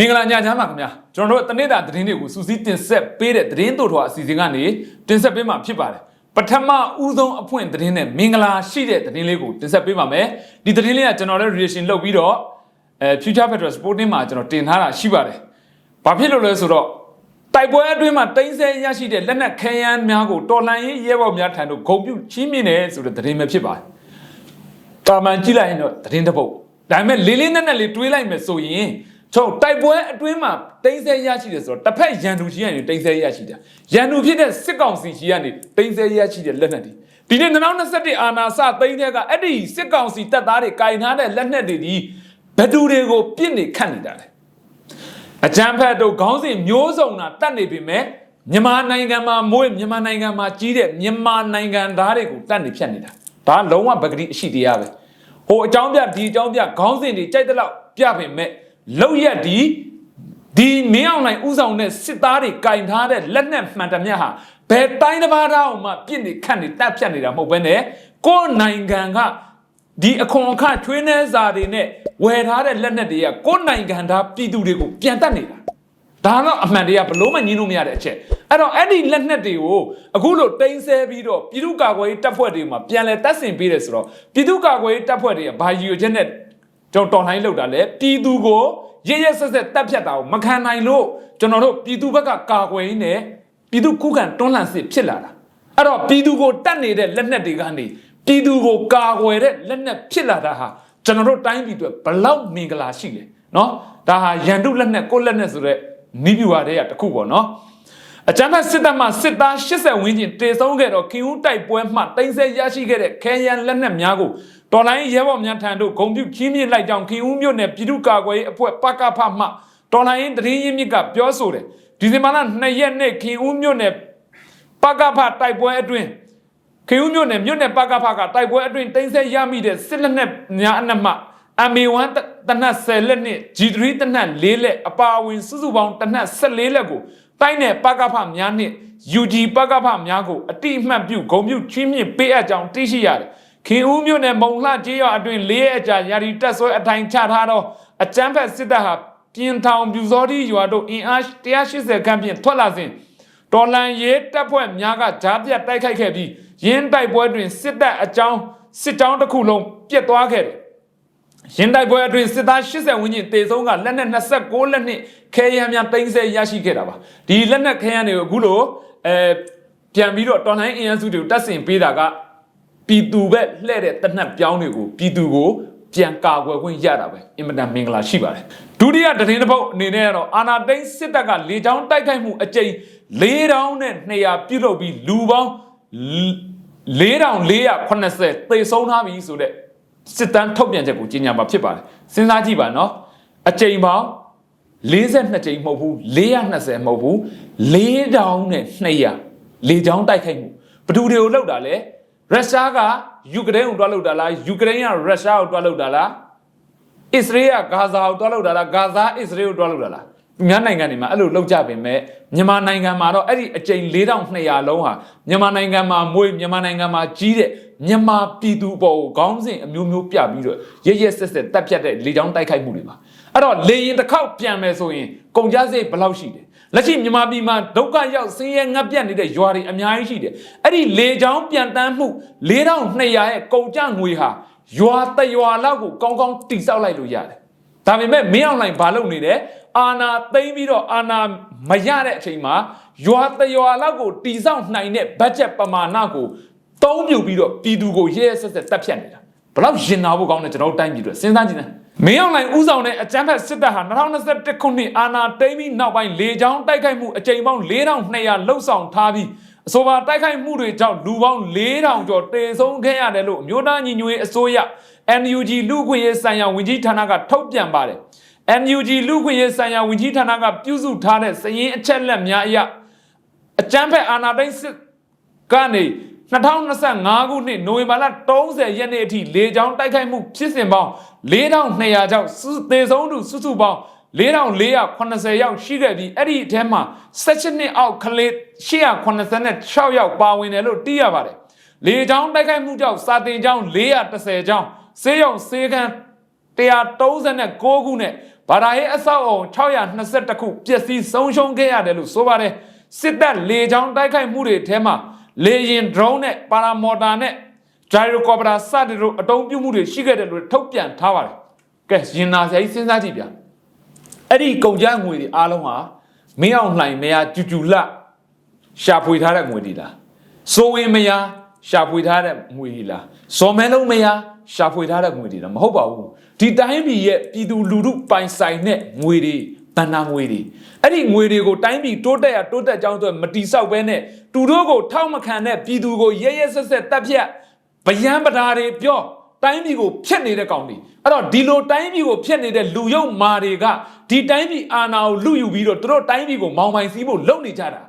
မင်္ဂလာညချမ်းပါခင်ဗျာကျွန်တော်တို့တနေ့တာသတင်းတွေကိုစူးစီးတင်ဆက်ပေးတဲ့သတင်းတို့ထွားအစီအစဉ်ကနေတင်ဆက်ပေးမှာဖြစ်ပါတယ်ပထမဦးဆုံးအဖွင့်သတင်းနဲ့မင်္ဂလာရှိတဲ့သတင်းလေးကိုတင်ဆက်ပေးပါမယ်ဒီသတင်းလေးကကျွန်တော်လည်း reaction လုပ်ပြီးတော့အဲ Future Petrol Sporting မှာကျွန်တော်တင်ထားတာရှိပါတယ်ဘာဖြစ်လို့လဲဆိုတော့တိုက်ပွဲအတွင်းမှာတိမ့်ဆဲရရှိတဲ့လက်နက်ခဲယမ်းများကိုတော်လှန်ရေးရဲဘော်များထံသို့ဂုဏ်ပြုချီးမြှင့်တယ်ဆိုတဲ့သတင်းပဲဖြစ်ပါတယ်တာမန်ကြည့်လိုက်ရင်တော့သတင်းတစ်ပုတ်ဒါပေမဲ့လေးလေးနက်နက်လေးတွေးလိုက်မယ်ဆိုရင် ကျွန်တော်တိုက်ပွဲအတွင်းမှာတိမ့်ဆဲရရှိတယ်ဆိုတော့တစ်ဖက်ရန်သူကြီးကနေတိမ့်ဆဲရရှိတာရန်သူဖြစ်တဲ့စစ်ကောင်စီကြီးကနေတိမ့်ဆဲရရှိတဲ့လက်နက်တွေဒီနေ့2021အာနာစသိန်းတဲ့ကအဲ့ဒီစစ်ကောင်စီတပ်သားတွေကင်ထားတဲ့လက်နက်တွေဒီဘယ်သူတွေကိုပြစ်နေခတ်နေတာလဲအကြမ်းဖက်တို့ခေါင်းစဉ်မျိုးစုံတာတတ်နေပြီမဲ့မြန်မာနိုင်ငံမှာမွေးမြန်မာနိုင်ငံမှာကြီးတဲ့မြန်မာနိုင်ငံသားတွေကိုတတ်နေဖြတ်နေတာဒါကလုံးဝပဂတိအရှိတရားပဲဟိုအကြောင်းပြဒီအကြောင်းပြခေါင်းစဉ်တွေကြိုက်တဲ့လောက်ပြပင်မဲ့ လောက်ရက်ဒီဒီမင်းအောင်နိုင်ဥဆောင်တဲ့စစ်သားတွေကင်ထားတဲ့လက်နက်မှန်တမျှဟာဘယ်တိုင်းတစ်ပါးတောင်မှပြစ်နေခတ်နေတပ်ဖြတ်နေတာမဟုတ်ဘဲနဲ့ကိုယ်နိုင်ငံကဒီအခွန်အခချွေးနှဲစာတွေနဲ့ဝယ်ထားတဲ့လက်နက်တွေကကိုယ်နိုင်ငံသားပြည်သူတွေကိုပြန်တတ်နေတာဒါတော့အမှန်တရားဘလို့မှညင်းလို့မရတဲ့အချက်အဲ့တော့အဲ့ဒီလက်နက်တွေကိုအခုလို့တိမ့်ဆဲပြီးတော့ပြည်သူ့ကာကွယ်ရေးတပ်ဖွဲ့တွေမှာပြန်လဲတပ်ဆင်ပေးတယ်ဆိုတော့ပြည်သူ့ကာကွယ်ရေးတပ်ဖွဲ့တွေကဘာရည်ရွယ်ချက်နဲ့ ကျွန်တော်တော်လှန်ရေးလုပ်တာလဲပြည်သူကိုရရဆက်ဆက်တပ်ဖြတ်တာကိုမခံနိုင်လို့ကျွန်တော်တို့ပြည်သူဘက်ကကာကွယ်ရေးနဲ့ပြည်သူခုခံတွန်းလှန်စစ်ဖြစ်လာတာအဲ့တော့ပြည်သူကိုတတ်နေတဲ့လက်နက်တွေကနေပြည်သူကိုကာကွယ်တဲ့လက်နက်ဖြစ်လာတာဟာကျွန်တော်တို့တိုင်းပြည်အတွက်ဘလောက်မင်္ဂလာရှိလဲเนาะဒါဟာရန်တုလက်နက်ကိုယ့်လက်နက်ဆိုတဲ့ နီးပြူဟာတဲ့တခုပေါ့နော်အကြမ်းဖက်စစ်တပ်မှစစ်သား80ဝန်းကျင်တေဆုံးခဲ့တော့ခင်ဦးတိုက်ပွဲမှတင်ဆက်ရရှိခဲ့တဲ့ခဲယမ်းလက်နက်များကို တော်လိုင်းရဲဘော်များထံသို့ဂုံပြုချင်းမြင့်လိုက်ကြောင်းခင်ဦးမြို့နယ်ပြည်သူ့ကာကွယ်ရေးအဖွဲ့ပကဖမှတော်လိုင်းရင်တရင်ရင်းမြစ်ကပြောဆိုတယ်ဒီဇင်ဘာလ2ရက်နေ့ခင်ဦးမြို့နယ်ပကဖတိုက်ပွဲအတွင်းခင်ဦးမြို့နယ်မြို့နယ်ပကဖကတိုက်ပွဲအတွင်းတင်ဆက်ရမိတဲ့စစ်လက်နက်များအနက်မှ MA1 တနတ်10လက်နဲ့ G3 တနတ်4လက်အပါအဝင်စုစုပေါင်းတနတ်14လက်ကိုတိုင်းနယ်ပကဖများနှင့် UG ပကဖများကိုအတိအမှတ်ပြုဂုံပြုချင်းမြင့်ပေးအပ်ကြောင်းသိရှိရတယ်။ ခင်ဦးမြို့နယ်မုံလှကျေးရွာအတွင်း၄ရက်အကြာယာရီတက်ဆွဲအထိုင်ချထားသောအကြမ်းဖက်စစ်တပ်ဟာပြင်ထောင်ပြူစောတိရွာတို့အင်အား180ခန်းဖြင့်ထွက်လာစဉ်တော်လန်ရဲတပ်ဖွဲ့များကဂျားပြတ်တိုက်ခိုက်ခဲ့ပြီးရင်းတိုက်ပွဲတွင်စစ်တပ်အကြောင်းစစ်တောင်းတစ်ခုလုံးပြတ်သွားခဲ့တယ်။ရင်တိုက်ပွဲအတွင်းစစ်သား80ဝန်းကျင်တေဆုံးကလက်နက်26လက်နဲ့ခဲယမ်းများတင်ဆက်ရရှိခဲ့တာပါဒီလက်နက်ခဲယမ်းတွေကိုအခုလိုအဲပြန်ပြီးတော့တော်လိုင်းအင်အားစုတွေကိုတက်ဆင်ပေးတာက ပြည်သူပဲလှဲ့တဲ့တနက်ပြောင်းတွေကိုပြည်သူကိုပြန်ကာကွယ်ခွင့်ရတာပဲအင်မတန်မင်္ဂလာရှိပါတယ်ဒုတိယတရင်တစ်ပုတ်အနေနဲ့ကတော့အာနာသိန်းစစ်တပ်ကလေကြောင်းတိုက်ခိုက်မှုအကြိမ်4000နဲ့200ပြုတ်လုပ်ပြီးလူပေါင်း4480သေဆုံးထားပြီဆိုတဲ့စစ်တမ်းထုတ်ပြန်ချက်ကိုကြီးညာမှာဖြစ်ပါတယ်စဉ်းစားကြည့်ပါနော်အကြိမ်ပေါင်း42ကြိမ်မဟုတ်ဘူး420မဟုတ်ဘူး4000နဲ့200လေကြောင်းတိုက်ခိုက်မှုဘယ်သူတွေကိုလောက်တာလဲ ရုရှားကယူကရိန်းကိုတွားလောက်တာလားယူကရိန်းကရုရှားကိုတွားလောက်တာလားအစ္စရေးကဂါဇာကိုတွားလောက်တာလားဂါဇာအစ္စရေးကိုတွားလောက်တာလားမြန်မာနိုင်ငံတွေမှာအဲ့လိုလောက်ကြပင်မဲ့မြန်မာနိုင်ငံမှာတော့အဲ့ဒီအကြိမ်4200လုံးဟာမြန်မာနိုင်ငံမှာမွေးမြန်မာနိုင်ငံမှာကြီးတဲ့မြန်မာပြည်သူပေါ်ကိုခေါင်းစဉ်အမျိုးမျိုးပြပြီးတော့ရရက်ဆက်ဆက်တက်ဖြတ်တဲ့လေကြောင်းတိုက်ခိုက်မှုတွေပါအဲ့တော့လေရင်တစ်ခေါက်ပြန်မယ်ဆိုရင်ကုန်ကြစိတ်ဘယ်လောက်ရှိတယ် လက်ရှိမြန်မာပြည်မှာဒုက္ခရောက်ဆင်းရဲငတ်ပြတ်နေတဲ့ရွာတွေအများကြီးရှိတယ်အဲ့ဒီလေကြောင်းပြန်တန်းမှု4200ရဲ့ကုန်ကြငွေဟာရွာတရွာလောက်ကိုကောင်းကောင်းတိစောက်လိုက်လို့ရတယ်ဒါပေမဲ့မင်းအောင်လှိုင်ဘာလုပ်နေလဲအာနာသိမ့်ပြီးတော့အာနာမရတဲ့အချိန်မှာရွာတရွာလောက်ကိုတီဆောင်နိုင်တဲ့ဘတ်ဂျက်ပမာဏကိုတုံးပြူပြီးတော့ပြည်သူကိုရဲရဲဆက်ဆက်တက်ဖြတ်နေတာဘယ်လောက်ရင်နာဖို့ကောင်းလဲကျွန်တော်တို့တိုင်းပြည်တွေစဉ်းစားကြည့်နေ မင်းအောင်လှိုင်ဥဆောင်တဲ့အကြမ်းဖက်စစ်တပ်ဟာ2021ခုနှစ်အာနာသိမ့်ပြီးနောက်ပိုင်းလေကြောင်းတိုက်ခိုက်မှုအကြိမ်ပေါင်း4200လှုပ်ဆောင်ထားပြီးအဆိုပါတိုက်ခိုက်မှုတွေကြောင့်လူပေါင်း4000ကျော်တေဆုံးခဲ့ရတယ်လို့အမျိုးသားညီညွတ်ရေးအစိုးရ NUG လူ့ခွင့်ရေးဆိုင်ရာဝန်ကြီးဌာနကထုတ်ပြန်ပါတယ် NUG လူ့ခွင့်ရေးဆိုင်ရာဝန်ကြီးဌာနကပြုစုထားတဲ့စည်ရင်းအချက်လက်များအရအကြမ်းဖက်အာဏာသိမ်းစစ်ကနေ 2025ခုနှစ်နိုဝင်ဘာလ30ရက်နေ့အထိလေကြောင်းတိုက်ခိုက်မှုဖြစ်စဉ်ပေါင်း4200ကျောက်စုသေဆုံးသူစုစုပေါင်း4480ယောက်ရှိခဲ့ပြီးအဲ့ဒီအထဲမှာ16နှစ်အောက်ကလေး886ယောက်ပါဝင်တယ်လို့သိရပါတယ်လေကြောင်းတိုက်ခိုက်မှုကြောင့်စာတင်ကျောင်း430ကျောင်းဆေးရုံဆေးခန်း139ခုနဲ့ဗဘာသာရေးအဆောက်အုံ622ခုပျက်စီးဆုံးရှုံးခဲ့ရတယ်လို့ဆိုပါတယ်စစ်တပ်လေကြောင်းတိုက်ခိုက်မှုတွေထဲမှာ လေရင် drone နဲ့ပါရာမော်တာနဲ့ gyrocopter စတဲ့တို့အတုံးပြုမှုတွေရှိခဲ့တယ်လို့ထုတ်ပြန်ထားပါတယ်ကဲရင်နာစရာကြီးစဉ်းစားကြည့်ဗျာအဲ့ဒီကုန်ကြငွေတွေအားလုံးဟာမင်းအောင်လှိုင်မယားကျူကျူလရှာဖွေထားတဲ့ငွေတွေလားစိုးဝင်မယားရှာဖွေထားတဲ့ငွေတွေလားစော်မဲလုံးမယားရှာဖွေထားတဲ့ငွေတွေလားမဟုတ်ပါဘူးဒီတိုင်းပြည်ရဲ့ပြည်သူလူထုပိုင်ဆိုင်တဲ့ငွေတွေ တဏ္ဍာငွေတွေအဲ့ဒီငွေတွေကိုတိုင်းပြည်တိုးတက်ရတိုးတက်ကြောင်းအတွက်မတိဆောက်ဘဲနဲ့သူတို့ကိုထောက်မခံတဲ့ပြည်သူကိုရဲရဲဆက်ဆက်တပ်ဖြတ်ဗယံပဓာတွေပြောတိုင်းပြည်ကိုဖျက်နေတဲ့ကောင်တွေအဲ့တော့ဒီလိုတိုင်းပြည်ကိုဖျက်နေတဲ့လူယုံမာတွေကဒီတိုင်းပြည်အာဏာကိုလူယူပြီးတော့သူတို့တိုင်းပြည်ကိုမောင်းပိုင်စည်းဖို့လုပ်နေကြတာ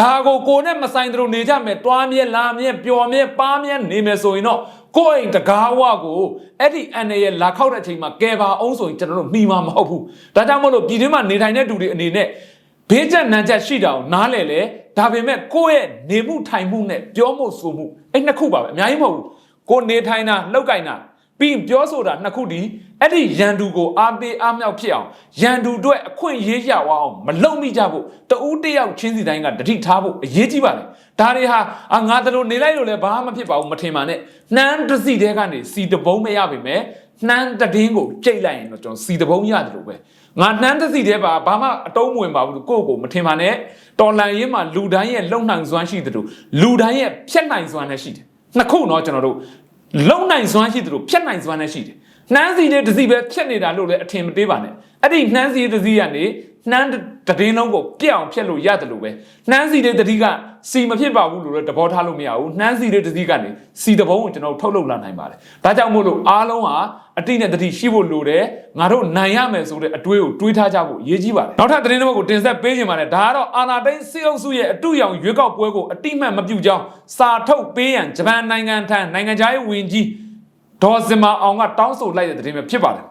ဒါကိုကိုနဲ့မဆိုင်သူတို့နေကြမယ်တွားမြဲလာမြဲပျော်မြဲပါမြဲနေမယ်ဆိုရင်တော့ ကိုယ့်အိမ်တကားဝကိုအဲ့ဒီအန်ရဲ့လာခောက်တဲ့အချိန်မှာကဲပါအောင်ဆိုရင်ကျွန်တော်တို့မှီမှာမဟုတ်ဘူးဒါကြောင့်မလို့ပြည်တွင်းမှာနေထိုင်တဲ့သူတွေအနေနဲ့ဘေးကျက်နံကျက်ရှိတာကိုနားလဲလေဒါပေမဲ့ကိုယ့်ရဲ့နေမှုထိုင်မှုနဲ့ပြောမှုဆိုမှုအဲ့နှစ်ခုပါပဲအများကြီးမဟုတ်ဘူးကိုနေထိုင်တာလောက်ကင်တာ ပြီးပြောဆိုတာနှစ်ခုဒီအဲ့ဒီရန်သူကိုအားပေးအားမြောက်ဖြစ်အောင်ရန်သူတို့အခွင့်ရေးရအောင်မလုံမိကြဖို့တဦးတယောက်ချင်းစီတိုင်းကတတိထားဖို့အရေးကြီးပါလေဒါတွေဟာအာငါတို့နေလိုက်လို့လည်းဘာမှမဖြစ်ပါဘူးမထင်ပါနဲ့နှမ်းတစီတဲကနေစီတဘုံမရပါပဲနှမ်းတည်င်းကိုကြိတ်လိုက်ရင်တော့ကျွန်တော်စီတဘုံရတယ်လို့ပဲငါနှမ်းတစီတဲပါဘာမှအတုံးမဝင်ပါဘူးကိုယ့်ကိုမထင်ပါနဲ့တော်လန်ရင်းမှာလူတိုင်းရဲ့လုံနိုင်စွမ်းရှိတယ်လို့လူတိုင်းရဲ့ဖြတ်နိုင်စွမ်းလည်းရှိတယ်နှစ်ခုတော့ကျွန်တော်တို့ လုံနိုင်စွမ်းရှိတယ်လို့ဖြက်နိုင်စွမ်းလည်းရှိတယ်နှမ်းစီတဲ့တစ်စီပဲဖြက်နေတာလို့လည်းအထင်မသေးပါနဲ့အဲ့ဒီနှမ်းစီတစ်စီကနေ နှမ်းတည်င်းလုံးကိုပြက်အောင်ဖြက်လို့ရတယ်လို့ပဲနှမ်းစီတဲ့တတိကစီမဖြစ်ပါဘူးလို့လည်းတဘောထားလို့မရဘူးနှမ်းစီတဲ့တတိကနေစီတဘုံကိုကျွန်တော်ထုတ်လုပ်လာနိုင်ပါတယ်ဒါကြောင့်မို့လို့အားလုံးဟာအတိနဲ့တတိရှိဖို့လိုတယ်ငါတို့နိုင်ရမယ်ဆိုတဲ့အတွေးကိုတွေးထားကြဖို့အရေးကြီးပါတယ်နောက်ထပ်သတင်းတစ်ပုဒ်ကိုတင်ဆက်ပေးခြင်းပါတယ်ဒါကတော့အာနာတိန်စေအုပ်စုရဲ့အတူရောင်ရွေးကောက်ပွဲကိုအတိမတ်မပြုကြောင်းစာထုတ်ပေးရန်ဂျပန်နိုင်ငံထံနိုင်ငံခြားရေးဝန်ကြီးဒေါ်စင်မာအောင်ကတောင်းဆိုလိုက်တဲ့သတင်းပဲဖြစ်ပါတယ်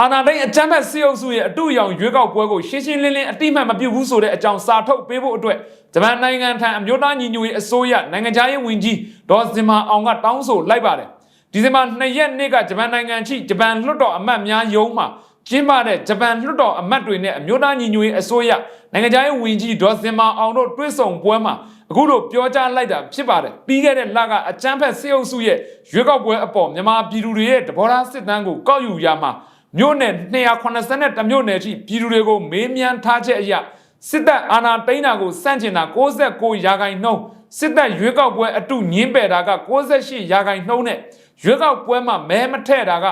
အာနာဒိန်အကြမ်းဖက်စစ်အုပ်စုရဲ့အတူရောင်ရွေးကောက်ပွဲကိုရှင်းရှင်းလင်းလင်းအတိမတ်မပြုတ်ဘူးဆိုတဲ့အကြောင်းစာထုတ်ပေးဖို့အတွက်ဂျပန်နိုင်ငံထံအမျိုးသားညီညွတ်ရေးအစိုးရနိုင်ငံခြားရေးဝန်ကြီးဒေါ်စင်မာအောင်ကတောင်းဆိုလိုက်ပါတယ်ဒီဇင်ဘာ2ရက်နေ့ကဂျပန်နိုင်ငံရှိဂျပန်လွှတ်တော်အမတ်များယုံမှာကျင်းပတဲ့ဂျပန်လွှတ်တော်အမတ်တွေနဲ့အမျိုးသားညီညွတ်ရေးအစိုးရနိုင်ငံခြားရေးဝန်ကြီးဒေါ်စင်မာအောင်တို့တွေ့ဆုံပွဲမှာအခုလိုပြောကြားလိုက်တာဖြစ်ပါတယ်ပြီးခဲ့တဲ့လကအကြမ်းဖက်စစ်အုပ်စုရဲ့ရွေးကောက်ပွဲအပေါ်မြန်မာပြည်သူတွေရဲ့တဘောထားစစ်တမ်းကိုကောက်ယူရမှာ မြို့နယ်282မြို့နယ်ထိပြည်သူတွေကိုမေးမြန်းထားချက်အရစစ်တပ်အာဏာသိမ်းတာကိုစန့်ကျင်တာ69ရာခိုင်နှုန်းစစ်တပ်ရွေးကောက်ပွဲအတုညင်းပယ်တာက68ရာခိုင်နှုန်းနဲ့ရွေးကောက်ပွဲမှာမဲမထည့်တာက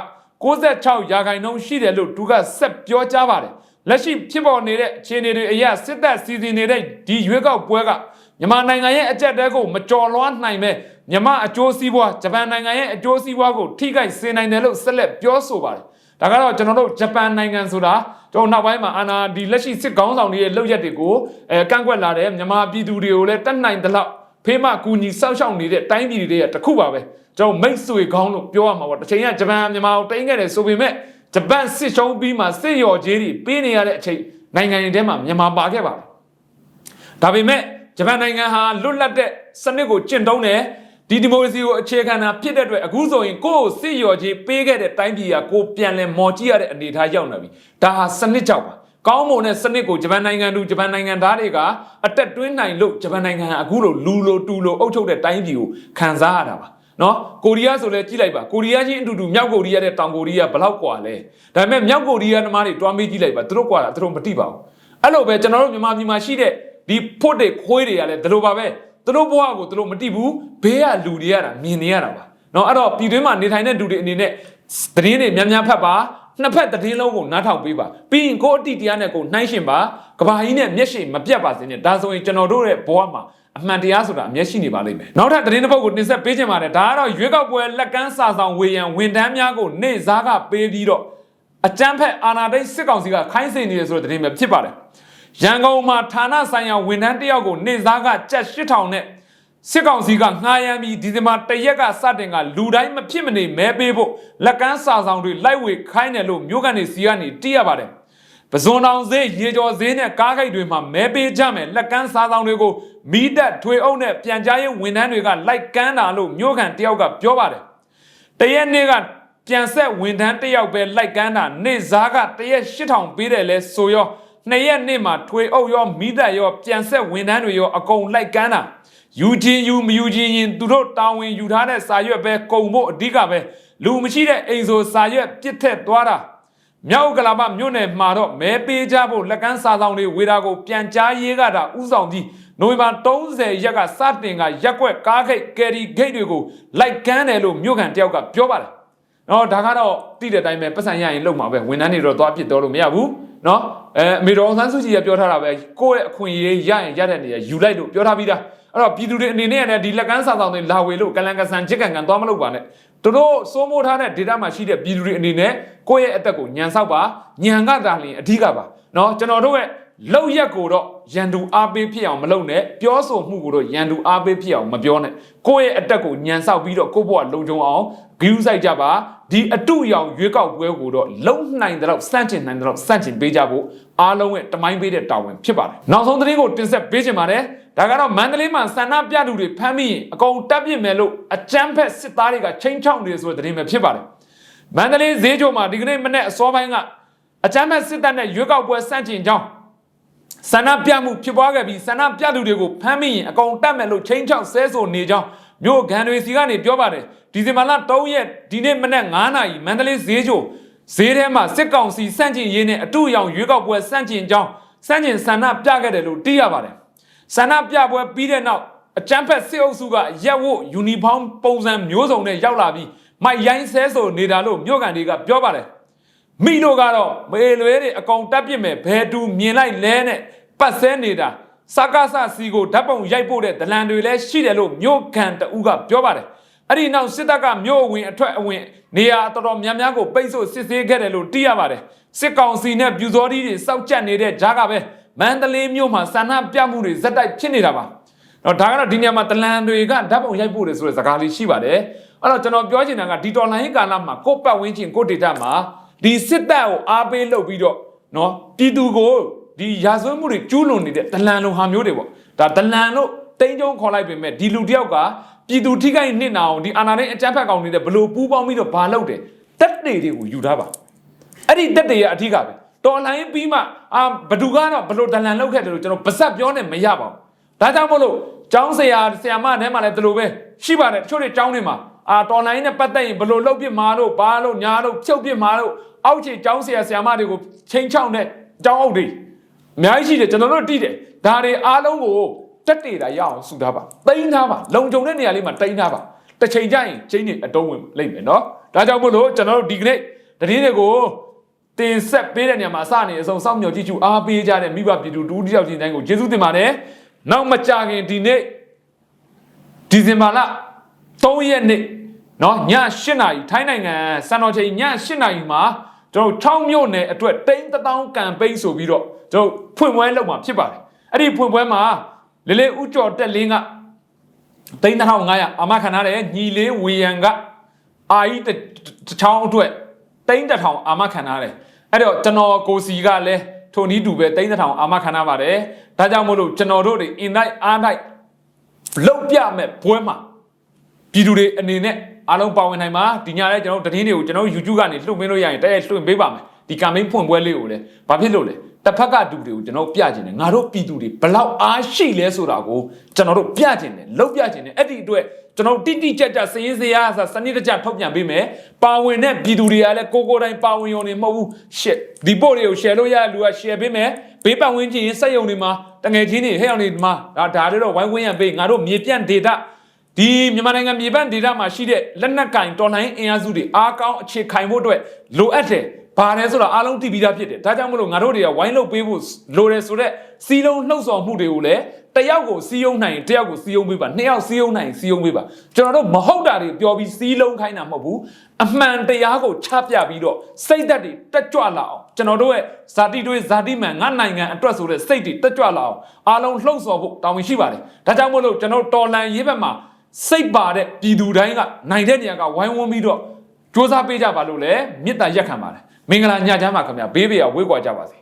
66ရာခိုင်နှုန်းရှိတယ်လို့သူကဆက်ပြောကြားပါတယ်လက်ရှိဖြစ်ပေါ်နေတဲ့အခြေအနေတွေအရစစ်တပ်စီစဉ်နေတဲ့ဒီရွေးကောက်ပွဲကမြန်မာနိုင်ငံရဲ့အကြက်တဲကိုမကြော်လွှားနိုင်မဲ့မြန်မာအကျိုးစီးပွားဂျပန်နိုင်ငံရဲ့အကျိုးစီးပွားကိုထိခိုက်စေနိုင်တယ်လို့ဆက်လက်ပြောဆိုပါတယ် ဒါကတော့ကျွန်တော်တို့ဂျပန်နိုင်ငံဆိုတာကျွန်တော်နောက်ပိုင်းမှာအာနာဒီလက်ရှိစစ်ကောင်းဆောင်တွေရဲ့လုပ်ရက်တွေကိုအဲကန့်ကွက်လာတဲ့မြန်မာပြည်သူတွေကိုလည်းတတ်နိုင်သလောက်ဖေးမကူညီစောက်ရှောက်နေတဲ့တိုင်းပြည်တွေရဲ့တစ်ခုပါပဲကျွန်တော်မိတ်ဆွေကောင်းလို့ပြောရမှာပေါ့တစ်ချိန်ကဂျပန်မြန်မာကိုတိုင်းခဲ့တယ်ဆိုပေမဲ့ဂျပန်စစ်ရှုံးပြီးမှစစ်ရော်ကြီးတွေပေးနေရတဲ့အချိန်နိုင်ငံတွေထဲမှာမြန်မာပါခဲ့ပါတယ်ဒါပေမဲ့ဂျပန်နိုင်ငံဟာလွတ်လပ်တဲ့စနစ်ကိုကျင့်သုံးတယ် ဒီဒီမိုကရေစီကိုအခြေခံတာဖြစ်တဲ့အတွက်အခုဆိုရင်ကိုယ့်ကိုစစ်ရော်ကြီးပေးခဲ့တဲ့တိုင်းပြည်ကကိုပြန်လဲမော်ကြည့်ရတဲ့အနေအထားရောက်နေပြီဒါဟာစနစ်ကြောက်ပါကောင်းမွန်တဲ့စနစ်ကိုဂျပန်နိုင်ငံသူဂျပန်နိုင်ငံသားတွေကအတက်တွင်းနိုင်လို့ဂျပန်နိုင်ငံကအခုလိုလူလိုတူလိုအုပ်ချုပ်တဲ့တိုင်းပြည်ကိုခံစားရတာပါနော်ကိုရီးယားဆိုလဲကြည့်လိုက်ပါကိုရီးယားချင်းအတူတူမြောက်ကိုရီးယားနဲ့တောင်ကိုရီးယားဘယ်လောက်กว่าလဲဒါပေမဲ့မြောက်ကိုရီးယားသမားတွေတွားမေးကြည့်လိုက်ပါသူတို့กว่าတာသူတို့မတိပါဘူးအဲ့လိုပဲကျွန်တော်တို့မြန်မာပြည်မှာရှိတဲ့ဒီဖို့တွေခွေးတွေကလည်းဒီလိုပါပဲ သူတို့ဘဝကိုသူတို့မတိဘူးဘေးကလူတွေရတာမြင်နေရတာပါနော်အဲ့တော့ပြည်တွင်းမှာနေထိုင်တဲ့လူတွေအနေနဲ့သတင်းတွေများများဖတ်ပါနှစ်ဖက်သတင်းလုံးကိုနားထောင်ပေးပါပြီးရင်ကိုအတိတရားနဲ့ကိုနှိုင်းရှင်ပါကဘာကြီးနဲ့မျက်ရှိမပြတ်ပါစေနဲ့ဒါဆိုရင်ကျွန်တော်တို့ရဲ့ဘဝမှာအမှန်တရားဆိုတာအမျက်ရှိနေပါလိမ့်မယ်နောက်ထပ်သတင်းတစ်ပုဒ်ကိုတင်ဆက်ပေးခြင်းပါတယ်ဒါကတော့ရွေးကောက်ပွဲလက်ကမ်းစာဆောင်ဝေယံဝန်တန်းများကိုနေစားကပေးပြီးတော့အကြမ်းဖက်အာဏာသိမ်းစစ်ကောင်စီကခိုင်းစေနေတယ်ဆိုတဲ့သတင်းပဲဖြစ်ပါတယ် ရန်ကုန်မှာဌာနဆိုင်ရာဝန်ထမ်းတယောက်ကိုနေစားကကြက်8000နဲ့စစ်ကောင်စီကငှားရမ်းပြီးဒီဇင်ဘာတရက်ကစတင်ကလူတိုင်းမဖြစ်မနေမဲပေးဖို့လက်ကမ်းစာဆောင်တွေလိုက်ဝေခိုင်းတယ်လို့မြို့ကန်နေစီကနေတိရပါတယ်ပဇွန်တောင်ဈေးရေကျော်ဈေးနဲ့ကားဂိတ်တွေမှာမဲပေးကြမယ်လက်ကမ်းစာဆောင်တွေကိုမီးတက်ထွေအုပ်နဲ့ပြန်ကြားရေးဝန်ထမ်းတွေကလိုက်ကမ်းတာလို့မြို့ကန်တယောက်ကပြောပါတယ်တရက်နေ့ကပြန်ဆက်ဝန်ထမ်းတစ်ယောက်ပဲလိုက်ကမ်းတာနေစားကတရက်8000ပေးတယ်လဲဆိုရော နှစ်ရက်နေ့မှာထွေအုပ်ရောမိသက်ရောပြန်ဆက်ဝန်ထမ်းတွေရောအကုန်လိုက်ကမ်းတာယူချင်းယူမယူချင်းရင်သူတို့တာဝန်ယူထားတဲ့စာရွက်ပဲကုံဖို့အဓိကပဲလူမရှိတဲ့အိမ်ဆိုစာရွက်ပြစ်ထက်သွားတာမြောက်ကလာပမြို့နယ်မှာတော့မဲပေးကြဖို့လက်ကမ်းစာဆောင်တွေဝေတာကိုပြန်ကြားရေးကတာဥဆောင်ပြီးနိုဝင်ဘာ30ရက်ကစတင်ကရက်ွက်ကားခိတ်ကယ်ရီဂိတ်တွေကိုလိုက်ကမ်းတယ်လို့မြို့ခံတယောက်ကပြောပါတယ်။နော်ဒါကတော့တိတဲ့အတိုင်းပဲပတ်စံရရင်လုံမှာပဲဝန်ထမ်းတွေတော့သွားပြစ်တော့လို့မရဘူး။ နော်အဲအမေတော်ဆန်းစုကြည်ကပြောထားတာပဲကိုယ့်ရဲ့အခွင့်အရေးရရင်ရတဲ့နေရာယူလိုက်လို့ပြောထားပြီးသား။အဲ့တော့ပြည်သူတွေအနေနဲ့လည်းဒီလက်ကမ်းစာဆောင်တွေလာဝေလို့ကလန်ကဆန်ချစ်ကန်ကန်သွားမလုပ်ပါနဲ့။တို့တို့စိုးမိုးထားတဲ့ data မှာရှိတဲ့ပြည်သူတွေအနေနဲ့ကိုယ့်ရဲ့အသက်ကိုညံဆောက်ပါညံကတာလင်အဓိကပါเนาะကျွန်တော်တို့ရဲ့လောက်ရက်ကိုတော့ရန်သူအားပေးဖြစ်အောင်မလုပ်နဲ့ပြောဆိုမှုကိုတော့ရန်သူအားပေးဖြစ်အောင်မပြောနဲ့ကိုယ့်ရဲ့အတက်ကိုညံဆောက်ပြီးတော့ကိုယ့်ဘဝလုံခြုံအောင်ဂရုစိုက်ကြပါ ဒီအတုအယောင်ရွေးကောက်ပွဲကိုတော့လုံနိုင်တဲ့တော့စန့်ကျင်နိုင်တဲ့တော့စန့်ကျင်ပေးကြဖို့အားလုံးရဲ့တမိုင်းပေးတဲ့တာဝန်ဖြစ်ပါတယ်နောက်ဆုံးသတင်းကိုတင်ဆက်ပေးချင်ပါတယ်ဒါကတော့မန္တလေးမှာဆန္ဒပြသူတွေဖမ်းမိရင်အကုန်တပ်ပစ်မယ်လို့အကြမ်းဖက်စစ်သားတွေကချိန်ချောက်နေဆိုတဲ့သတင်းပဲဖြစ်ပါတယ်မန္တလေးဈေးချိုမှာဒီကနေ့မနေ့အစောပိုင်းကအကြမ်းဖက်စစ်တပ်နဲ့ရွေးကောက်ပွဲစန့်ကျင်ကြောင်းဆန္ဒပြမှုဖြစ်ပွားခဲ့ပြီးဆန္ဒပြသူတွေကိုဖမ်းမိရင်အကုန်တတ်မယ်လို့ချင်းချောက်ဆဲဆိုနေကြောင်း မြို့ခံတွေစီကနေပြောပါတယ်ဒီဇင်ဘာလ3ရက်ဒီနေ့မနက်9နာရီမန္တလေးဈေးချိုဈေးထဲမှာစစ်ကောင်စီစန့်ကျင်ရေးနဲ့အတူရောင်ရွေးကောက်ပွဲစန့်ကျင်ကြောင်းစန့်ကျင်ဆန္ဒပြခဲ့တယ်လို့သိရပါတယ်ဆန္ဒပြပွဲပြီးတဲ့နောက်အကြမ်းဖက်စစ်အုပ်စုကရက်ဝတ်ယူနီဖောင်းပုံစံမျိုးစုံနဲ့ရောက်လာပြီးမိုက်ရိုင်းဆဲဆိုနေတာလို့မြို့ခံတွေကပြောပါတယ်မိတို့ကတော့မေလွဲတွေအကောင်တက်ပစ်မယ်ဘယ်သူမြင်လိုက်လဲနဲ့ပတ်ဆဲနေတာ စကားဆစီကိုဓာတ်ပုံရိုက်ဖို့တဲ့ဒလန်တွေလည်းရှိတယ်လို့မြို့ခံတဦးကပြောပါတယ်အဲ့ဒီနောက်စစ်တပ်ကမြို့အဝင်အထွက်အဝင်နေရာတော်တော်များများကိုပိတ်ဆို့စစ်ဆေးခဲ့တယ်လို့သိရပါတယ်စစ်ကောင်စီနဲ့ပြူစောတီးတွေစောက်ကြက်နေတဲ့ဂျားကပဲမန္တလေးမြို့မှာဆန္ဒပြမှုတွေဇက်တိုက်ဖြစ်နေတာပါတော့ဒါကတော့ဒီနေရာမှာတလန်တွေကဓာတ်ပုံရိုက်ဖို့တယ်ဆိုတဲ့စကားလေးရှိပါတယ်အဲ့တော့ကျွန်တော်ပြောချင်တာကဒီတော်လိုင်းကာလမှာကိုယ့်ပတ်ဝန်းကျင်ကိုယ့်ဒေတာမှာဒီစစ်တပ်ကိုအားပေးလုပ်ပြီးတော့နော်ပြည်သူကို ဒီရာဇဝတ်မှုတွေကျူးလွန်နေတဲ့တလန်လိုဟာမျိုးတွေပေါ့ဒါတလန်လို့တိန်းကျုံခေါ်လိုက်ပေမဲ့ဒီလူတယောက်ကပြည်သူထိခိုက်နစ်နာအောင်ဒီအာဏာနဲ့အကြမ်းဖက်ကောင်နေတဲ့ဘလို့ပူးပေါင်းပြီးတော့ဘာလုပ်တယ်တက်တွေတွေကိုယူထားပါအဲ့ဒီတက်တွေရအထီးကပဲတော်လိုင်းပြီးမှအာဘဒူကတော့ဘလို့ဒလန်လောက်ခဲ့တယ်လို့ကျွန်တော်ပါဇက်ပြောနေမရပါဘူးဒါကြောင့်မို့လို့ကျောင်းဆရာဆရာမထဲမှာလည်းဒီလိုပဲရှိပါတယ်တချို့တွေကျောင်းတွေမှာအာတော်လိုင်းနဲ့ပတ်သက်ရင်ဘလို့လောက်ပြစ်မှာလို့ဘာလို့ညာလို့ဖြုတ်ပြစ်မှာလို့အောက်ခြေကျောင်းဆရာဆရာမတွေကိုချိန်ချောင်းတဲ့ကျောင်းအုပ်တွေ အများကြီးရှိတယ်ကျွန်တော်တို့တိတယ်ဒါတွေအားလုံးကိုတက်တေတာရအောင်စုထားပါတိန်းထားပါလုံခြုံတဲ့နေရာလေးမှာတိန်းထားပါတစ်ချိန်ကျရင်ချင်းတွေအတုံးဝင်လိမ့်မယ်နော်ဒါကြောင့်မို့လို့ကျွန်တော်တို့ဒီကနေ့တတိတွေကိုတင်ဆက်ပေးတဲ့နေရာမှာအစနေအဆုံးစောင့်မျှော်ကြည့်ချူအားပေးကြတဲ့မိဘပြည်သူတူတယောက်ချင်းတိုင်းကိုကျေးဇူးတင်ပါတယ်။နောက်မကြခင်ဒီနေ့ဒီဇင်ဘာလ3ရက်နေ့နော်ည8နာရီထိုင်းနိုင်ငံစံတော်ချိန်ည8နာရီမှာ ကျွန်တော်6မြို့နယ်အတွက်တိန်း1000ကမ်ပိန်းဆိုပြီးတော့ကျွန်တော်ဖွင့်ပွဲလုပ်မှာဖြစ်ပါတယ်။အဲ့ဒီဖွင့်ပွဲမှာလေလေဥကျော်တက်လင်းကတိန်း1500အာမခံထားတယ်ညီလေးဝေယံကအာကြီးတစ်ချောင်းအတွက်တိန်းတစ်ထောင်အာမခံထားတယ်အဲ့တော့ကျွန်တော်ကိုစီကလည်းထိုနည်းတူပဲတိန်းတစ်ထောင်အာမခံထားပါတယ်ဒါကြောင့်မို့လို့ကျွန်တော်တို့တွေအင်တိုင်းအားတိုင်းလောက်ပြမဲ့ပွဲမှာပြည်သူတွေအနေနဲ့ အားလုံးပါဝင်နိုင်ပါဒီညလဲကျွန်တော်တို့သတင်းတွေကိုကျွန်တော်တို့ YouTube ကနေလွှင့်ပေးလို့ရရင်တည့်ရလွှင့်ပေးပါမယ်ဒီ campaign ဖွင့်ပွဲလေးကိုလည်းဘာဖြစ်လို့လဲတစ်ဖက်ကတူတွေကိုကျွန်တော်ပြချင်တယ်ငါတို့ပြည်သူတွေဘလောက်အားရှိလဲဆိုတာကိုကျွန်တော်တို့ပြချင်တယ်လောက်ပြချင်တယ်အဲ့ဒီအတွက်ကျွန်တော်တိတိကျကျစည်ရေးစရာဆိုစနစ်တကျထုတ်ပြန်ပေးမယ်ပါဝင်တဲ့ပြည်သူတွေကလည်းကိုကိုတိုင်းပါဝင်ရုံနေမဟုတ်ဘူးရှစ်ဒီပို့တွေကို share လို့ရတဲ့လူက share ပေးမယ်ဘေးပတ်ဝန်းကျင်စက်ရုံတွေမှာတငယ်ချင်းတွေဟဲ့အောင်တွေဒီမှာဒါဒါတွေတော့ဝိုင်းဝန်းရံပေးငါတို့မြေပြန့်ဒေတာ ဒီမြန်မာနိုင်ငံမြေပန့်ဒေသမှာရှိတဲ့လက်နက်ကင်တော်လိုင်းအင်အားစုတွေအားကောင်းအခြေခိုင်ဖို့အတွက်လိုအပ်တယ်။ဘာလဲဆိုတော့အားလုံးသိပြီးသားဖြစ်တယ်။ဒါကြောင့်မလို့ငါတို့တွေကဝိုင်းလုပ်ပေးဖို့လိုတယ်ဆိုတော့စီလုံးနှုတ်ဆော်မှုတွေကိုလည်းတယောက်ကိုစီယုံနိုင်ရင်တယောက်ကိုစီယုံပေးပါနှစ်ယောက်စီယုံနိုင်ရင်စီယုံပေးပါကျွန်တော်တို့မဟုတ်တာတွေပြောပြီးစီလုံးခိုင်းတာမဟုတ်ဘူးအမှန်တရားကိုချပြပြီးတော့စိတ်သက်တွေတက်ကြွလာအောင်ကျွန်တော်တို့ရဲ့ဇာတိတွေဇာတိမှန်ငါနိုင်ငံအတွက်ဆိုတဲ့စိတ်တွေတက်ကြွလာအောင်အားလုံးလှုပ်ဆော်ဖို့တောင်းဝင်ရှိပါတယ်ဒါကြောင့်မို့လို့ကျွန်တော်တော်လန်ရေးဘက်မှာ စိတ်ပါတဲ့ပြည်သူတိုင်းကနိုင်တဲ့နေရာကဝိုင်းဝန်းပြီးတော့စ조사ပေးကြပါလို့လည်းမေတ္တာရက်ခံပါတယ်မင်္ဂလာညချမ်းပါခင်ဗျာဘေးဘေးကဝေးကွာကြပါစေ